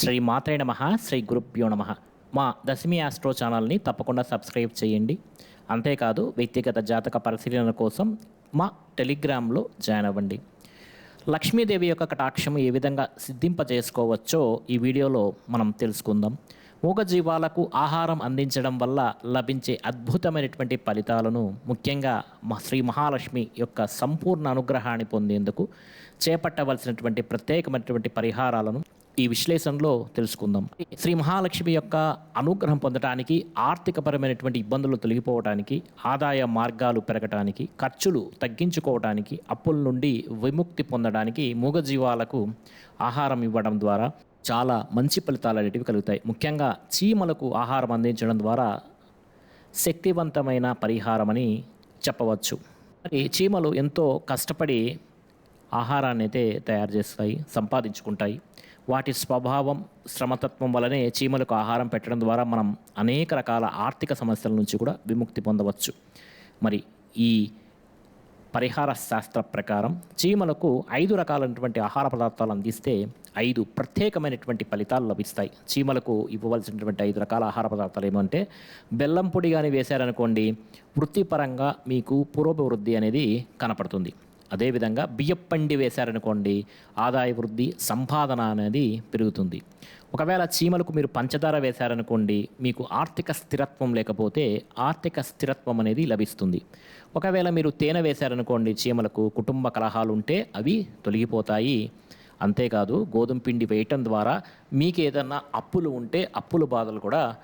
శ్రీ మాత్రే నమ శ్రీ గురుభ్యో నమ. మా దశమి ఆస్ట్రో ఛానల్ని తప్పకుండా సబ్స్క్రైబ్ చేయండి. అంతేకాదు వ్యక్తిగత జాతక పరిశీలన కోసం మా టెలిగ్రామ్లో జాయిన్ అవ్వండి. లక్ష్మీదేవి యొక్క కటాక్షం ఏ విధంగా సిద్ధింపజేసుకోవచ్చో ఈ వీడియోలో మనం తెలుసుకుందాం. మూగజీవాలకు ఆహారం అందించడం వల్ల లభించే అద్భుతమైనటువంటి ఫలితాలను ముఖ్యంగా శ్రీ మహాలక్ష్మి యొక్క సంపూర్ణ అనుగ్రహాన్ని పొందేందుకు చేపట్టవలసినటువంటి ప్రత్యేకమైనటువంటి పరిహారాలను ఈ విశ్లేషణలో తెలుసుకుందాం. శ్రీ మహాలక్ష్మి యొక్క అనుగ్రహం పొందడానికి ఆర్థికపరమైనటువంటి ఇబ్బందులు తొలగిపోవటానికి ఆదాయ మార్గాలు పెరగటానికి ఖర్చులు తగ్గించుకోవడానికి అప్పుల నుండి విముక్తి పొందడానికి మూగజీవాలకు ఆహారం ఇవ్వడం ద్వారా చాలా మంచి ఫలితాలు అనేటివి కలుగుతాయి. ముఖ్యంగా చీమలకు ఆహారం అందించడం ద్వారా శక్తివంతమైన పరిహారం అని చెప్పవచ్చు. మరి చీమలు ఎంతో కష్టపడి ఆహారాన్ని అయితే తయారు చేస్తాయి సంపాదించుకుంటాయి. వాటి స్వభావం శ్రమతత్వం వలనే చీమలకు ఆహారం పెట్టడం ద్వారా మనం అనేక రకాల ఆర్థిక సమస్యల నుంచి కూడా విముక్తి పొందవచ్చు. మరి ఈ పరిహార శాస్త్ర ప్రకారం చీమలకు ఐదు రకాలైనటువంటి ఆహార పదార్థాలు అందిస్తే ఐదు ప్రత్యేకమైనటువంటి ఫలితాలు లభిస్తాయి. చీమలకు ఇవ్వవలసినటువంటి ఐదు రకాల ఆహార పదార్థాలు ఏమంటే బెల్లం పొడి కానీ వేశారనుకోండి వృత్తిపరంగా మీకు పురోభివృద్ధి అనేది కనపడుతుంది. అదేవిధంగా బియ్యప్పండి వేశారనుకోండి ఆదాయ వృద్ధి సంపాదన అనేది పెరుగుతుంది. ఒకవేళ చీమలకు మీరు పంచదార వేశారనుకోండి మీకు ఆర్థిక స్థిరత్వం లేకపోతే ఆర్థిక స్థిరత్వం అనేది లభిస్తుంది. ఒకవేళ మీరు తేనె వేశారనుకోండి చీమలకు కుటుంబ కలహాలు ఉంటే అవి తొలగిపోతాయి. అంతేకాదు గోధుమ పిండి వేయటం ద్వారా మీకు ఏదన్నా అప్పులు ఉంటే అప్పుల బాధలు కూడా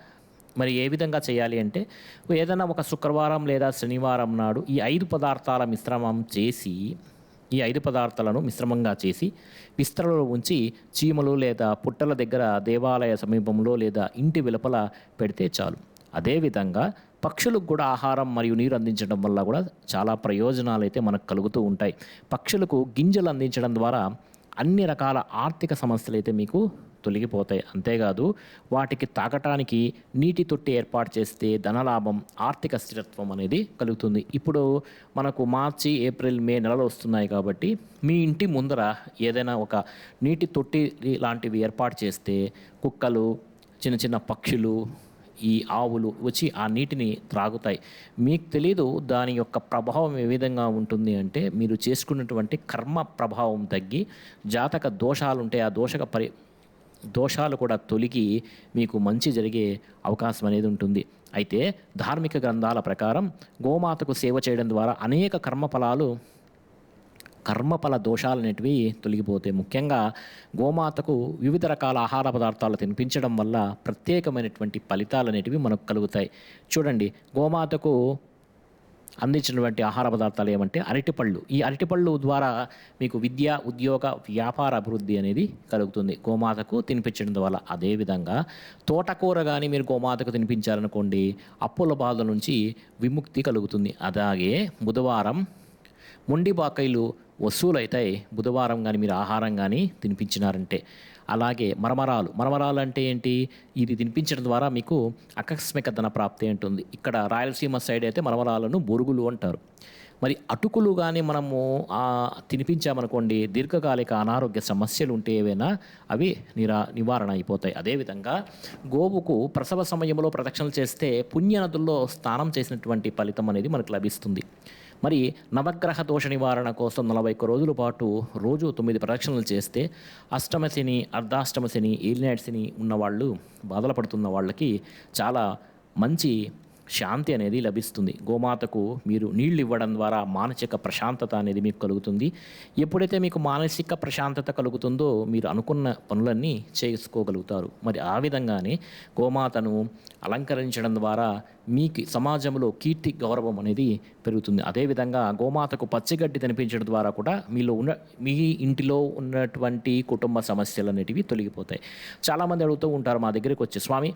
మరి ఏ విధంగా చేయాలి అంటే ఏదైనా ఒక శుక్రవారం లేదా శనివారం నాడు ఈ ఐదు పదార్థాల మిశ్రమం చేసి ఈ ఐదు పదార్థాలను మిశ్రమంగా చేసి విస్తరలో ఉంచి చీమలు లేదా పుట్టల దగ్గర దేవాలయ సమీపంలో లేదా ఇంటి వెలుపల పెడితే చాలు. అదేవిధంగా పక్షులకు కూడా ఆహారం మరియు నీరు అందించడం వల్ల కూడా చాలా ప్రయోజనాలు అయితే మనకు కలుగుతూ ఉంటాయి. పక్షులకు గింజలు అందించడం ద్వారా అన్ని రకాల ఆర్థిక సమస్యలు అయితే మీకు తొలగిపోతాయి. అంతేకాదు వాటికి తాగటానికి నీటి తొట్టి ఏర్పాటు చేస్తే ధనలాభం ఆర్థిక స్థిరత్వం అనేది కలుగుతుంది. ఇప్పుడు మనకు మార్చి ఏప్రిల్ మే నెలలు వస్తున్నాయి కాబట్టి మీ ఇంటి ముందర ఏదైనా ఒక నీటి తొట్టి లాంటివి ఏర్పాటు చేస్తే కుక్కలు చిన్న చిన్న పక్షులు ఈ ఆవులు వచ్చి ఆ నీటిని త్రాగుతాయి. మీకు తెలీదు దాని యొక్క ప్రభావం ఏ విధంగా ఉంటుంది అంటే మీరు చేసుకున్నటువంటి కర్మ ప్రభావం తగ్గి జాతక దోషాలు ఉంటే ఆ దోషక పరి దోషాలు కూడా తొలగి మీకు మంచి జరిగే అవకాశం అనేది ఉంటుంది. అయితే ధార్మిక గ్రంథాల ప్రకారం గోమాతకు సేవ చేయడం ద్వారా అనేక కర్మఫలాలు కర్మఫల దోషాలు అనేటివి తొలగిపోతాయి. ముఖ్యంగా గోమాతకు వివిధ రకాల ఆహార పదార్థాలు తినిపించడం వల్ల ప్రత్యేకమైనటువంటి ఫలితాలు అనేటివి మనకు కలుగుతాయి. చూడండి గోమాతకు అందించినటువంటి ఆహార పదార్థాలు ఏమంటే అరటిపళ్ళు. ఈ అరటిపళ్ళు ద్వారా మీకు విద్య ఉద్యోగ వ్యాపార అభివృద్ధి అనేది కలుగుతుంది. గోమాతకు తినిపించడం ద్వారా. అదేవిధంగా తోటకూర కానీ మీరు గోమాతకు తినిపించారనుకోండి అప్పుల బాధ నుంచి విముక్తి కలుగుతుంది. అలాగే బుధవారం మొండి బాకాయిలు వసూలైతాయి. బుధవారం కానీ మీరు ఆహారం కానీ తినిపించినారంటే. అలాగే మరమరాలు. మరమరాలు అంటే ఏంటి? ఇది తినిపించడం ద్వారా మీకు ఆకస్మిక ధన ప్రాప్తి ఉంటుంది ఇక్కడ రాయలసీమ సైడ్ అయితే మరమరాలను బొరుగులు అంటారు. మరి అటుకులు కానీ మనము తినిపించామనుకోండి దీర్ఘకాలిక అనారోగ్య సమస్యలు ఉంటే ఏవైనా అవి నిరా నివారణ అయిపోతాయి. అదేవిధంగా గోవుకు ప్రసవ సమయంలో ప్రదక్షిణలు చేస్తే పుణ్యనదుల్లో స్నానం చేసినటువంటి ఫలితం అనేది మనకు లభిస్తుంది. మరి నవగ్రహ దోష నివారణ కోసం నలభై ఒక్క రోజుల పాటు రోజు తొమ్మిది ప్రదక్షిణలు చేస్తే అష్టమ శని అర్ధాష్టమ శని ఏలినాటి శని ఉన్నవాళ్ళు బాధలు పడుతున్న వాళ్ళకి చాలా మంచి శాంతి అనేది లభిస్తుంది. గోమాతకు మీరు నీళ్ళు ఇవ్వడం ద్వారా మానసిక ప్రశాంతత అనేది మీకు కలుగుతుంది. ఎప్పుడైతే మీకు మానసిక ప్రశాంతత కలుగుతుందో మీరు అనుకున్న పనులన్నీ చేసుకోగలుగుతారు. మరి ఆ విధంగానే గోమాతను అలంకరించడం ద్వారా మీకు సమాజంలో కీర్తి గౌరవం అనేది పెరుగుతుంది. అదేవిధంగా గోమాతకు పచ్చిగడ్డి తినిపించడం ద్వారా కూడా మీలో ఉన్న మీ ఇంటిలో ఉన్నటువంటి కుటుంబ సమస్యలు అనేటివి తొలగిపోతాయి. చాలామంది అడుగుతూ ఉంటారు మా దగ్గరికి వచ్చి స్వామి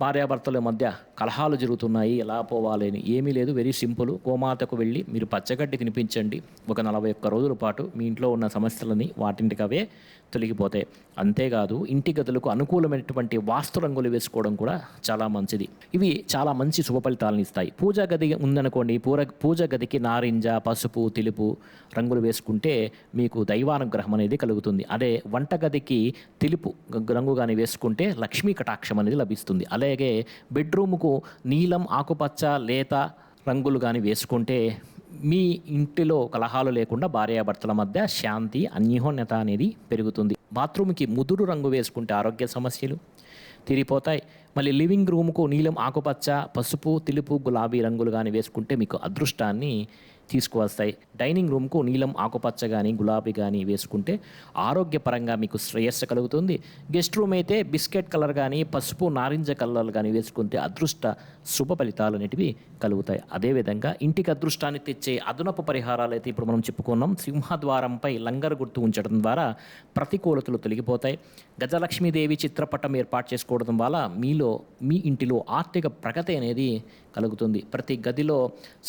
భార్యాభర్తల మధ్య కలహాలు జరుగుతున్నాయి. ఎలా పోవాలని అని ఏమీ లేదు. Very simple. గోమాతకు వెళ్ళి మీరు పచ్చగడ్డి తినిపించండి. ఒక నలభై ఒక్క రోజుల పాటు మీ ఇంట్లో ఉన్న సమస్యలని వాటింటికవే అవే తొలగిపోతాయి. అంతేకాదు ఇంటి గదులకు అనుకూలమైనటువంటి వాస్తు రంగులు వేసుకోవడం కూడా చాలా మంచిది. ఇవి చాలా మంచి శుభ ఫలితాలను ఇస్తాయి. పూజా గది ఉందనుకోండి. పూర పూజ గదికి నారింజ పసుపు తెలుపు రంగులు వేసుకుంటే మీకు దైవానుగ్రహం అనేది కలుగుతుంది. అదే వంటగదికి తెలుపు రంగు కానీ వేసుకుంటే లక్ష్మీ కటాక్షం అనేది లభిస్తుంది. అదే అలాగే బెడ్రూమ్కు నీలం ఆకుపచ్చ లేత రంగులు కానీ వేసుకుంటే మీ ఇంటిలో కలహాలు లేకుండా భార్యాభర్తల మధ్య శాంతి అన్యోన్యత అనేది పెరుగుతుంది. బాత్రూమ్కి ముదురు రంగు వేసుకుంటే ఆరోగ్య సమస్యలు తీరిపోతాయి. మళ్ళీ లివింగ్ రూమ్కు నీలం ఆకుపచ్చ పసుపు తెలుపు గులాబీ రంగులు కానీ వేసుకుంటే మీకు అదృష్టాన్ని తీసుకువస్తాయి. డైనింగ్ రూమ్కు నీలం ఆకుపచ్చ కానీ గులాబీ కానీ వేసుకుంటే ఆరోగ్యపరంగా మీకు శ్రేయస్సు కలుగుతుంది. గెస్ట్ రూమ్ అయితే బిస్కెట్ కలర్ కానీ పసుపు నారింజ కలర్ కానీ వేసుకుంటే అదృష్ట శుభ ఫలితాలు అనేటివి కలుగుతాయి. అదేవిధంగా ఇంటికి అదృష్టాన్ని తెచ్చే అదనపు పరిహారాలు అయితే ఇప్పుడు మనం చెప్పుకున్నాం. సింహద్వారంపై లంగర్ గుర్తు ఉంచడం ద్వారా ప్రతికూలతలు తొలగిపోతాయి. గజలక్ష్మీదేవి చిత్రపటం ఏర్పాటు చేసుకోవడం వల్ల మీలో మీ ఇంటిలో ఆర్థిక ప్రగతి అనేది కలుగుతుంది. ప్రతి గదిలో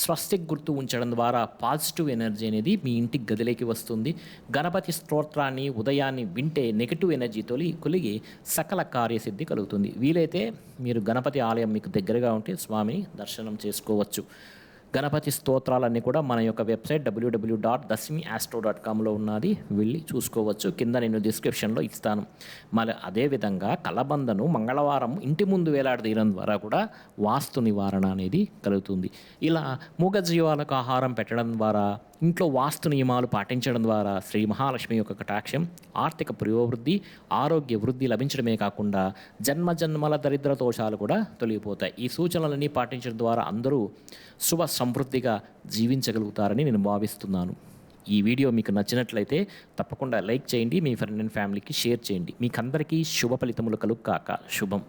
స్వస్తిక్ గుర్తు ఉంచడం ద్వారా ద్వారా పాజిటివ్ ఎనర్జీ అనేది మీ ఇంటి గదిలోకి వస్తుంది. గణపతి స్తోత్రాన్ని ఉదయాన్ని వింటే నెగిటివ్ ఎనర్జీ తొలి కొలిగి సకల కార్యసిద్ధి కలుగుతుంది. వీలైతే మీరు గణపతి ఆలయం మీకు దగ్గరగా ఉంటే స్వామిని దర్శనం చేసుకోవచ్చు. గణపతి స్తోత్రాలన్నీ కూడా మన యొక్క website WW dot Dashami astro dot కామ్లో ఉన్నది. వెళ్ళి చూసుకోవచ్చు. కింద నేను డిస్క్రిప్షన్లో ఇస్తాను. మళ్ళీ అదేవిధంగా కలబందను మంగళవారం ఇంటి ముందు వేలాడదీయడం ద్వారా కూడా వాస్తు నివారణ అనేది కలుగుతుంది. ఇలా మూగజీవాలకు ఆహారం పెట్టడం ద్వారా ఇంట్లో వాస్తు నియమాలు పాటించడం ద్వారా శ్రీ మహాలక్ష్మి యొక్క కటాక్షం ఆర్థిక పురోభివృద్ధి ఆరోగ్య వృద్ధి లభించడమే కాకుండా జన్మ జన్మల దరిద్ర దోషాలు కూడా తొలగిపోతాయి. ఈ సూచనలన్నీ పాటించడం ద్వారా అందరూ శుభ సమృద్ధిగా జీవించగలుగుతారని నేను భావిస్తున్నాను. ఈ వీడియో మీకు నచ్చినట్లయితే తప్పకుండా లైక్ చేయండి మీ ఫ్రెండ్ అండ్ ఫ్యామిలీకి షేర్ చేయండి. మీకందరికీ శుభ ఫలితములు కలుగు కాక. శుభం.